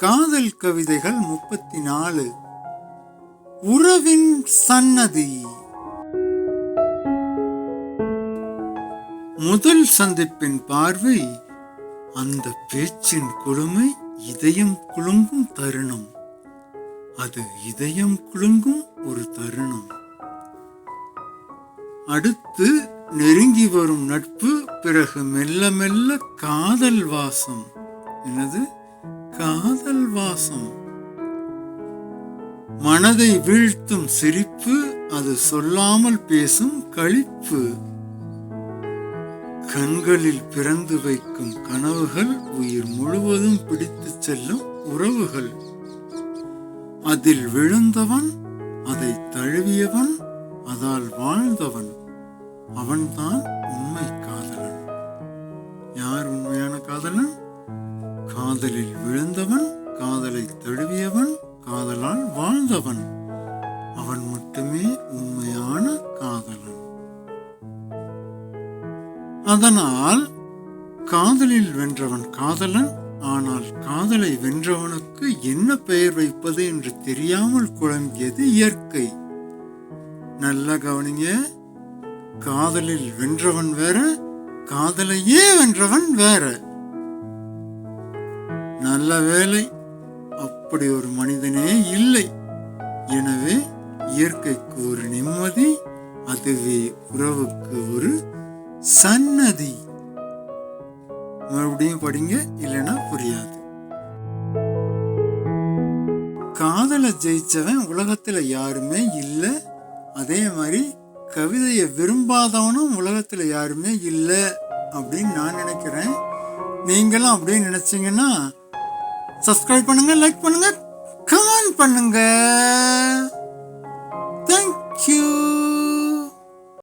காதல் கவிதைகள் முப்பத்தி நாலு உறவின் சன்னதி. முதல் சந்திப்பின் பார்வை அந்த பேச்சின் கொடுமை இதயம் குலுங்கும் தருணம். அது இதயம் குலுங்கும் ஒரு தருணம். அடுத்து நெருங்கி வரும் நட்பு பிறகு மெல்ல மெல்ல காதல் வாசம். எனது காதல் வாசம். மனதை வீழ்த்தும் சிரிப்பு அது சொல்லாமல் பேசும் கழிப்பு கண்களில் பிறந்து வைக்கும் கனவுகள் உயிர் முழுவதும் பிடித்துச் செல்லும் உறவுகள். அதில் விழுந்தவன் அதை தழுவியவன் அதால் வாழ்ந்தவன். அவன்தான் உண்மை காதலன். யார் உண்மையான காதலன்? காதலில் விழுந்தவன் காதலை தழுவியவன் காதலால் வாழ்ந்தவன். அவன் மட்டுமே உண்மையான காதலன். அதனால் காதலில் வென்றவன் காதலன் ஆனால் காதலை வென்றவனுக்கு என்ன பெயர் வைப்பது என்று தெரியாமல் குழம்பியது இயற்கை. நல்ல கவனிங்க காதலில் வென்றவன் வேற காதலையே வென்றவன் வேற. நல்ல வேலை அப்படி ஒரு மனிதனே இல்லை. எனவே இயற்கைக்கு ஒரு நிம்மதி அதுவே உறவுக்கு ஒரு சன்னதி. மறுபடியும் படிங்க இல்லைன்னா புரியாது. காதலை ஜெயிச்சவன் உலகத்தில் யாருமே இல்லை. அதே மாதிரி கவிதையை விரும்பாதவனும் உலகத்தில் யாருமே இல்லை அப்படின்னு நான் நினைக்கிறேன். நீங்களும் அப்படியே நினச்சிங்கன்னா சப்ஸ்கிரைப் பண்ணுங்க லைக் பண்ணுங்க கமெண்ட் பண்ணுங்க.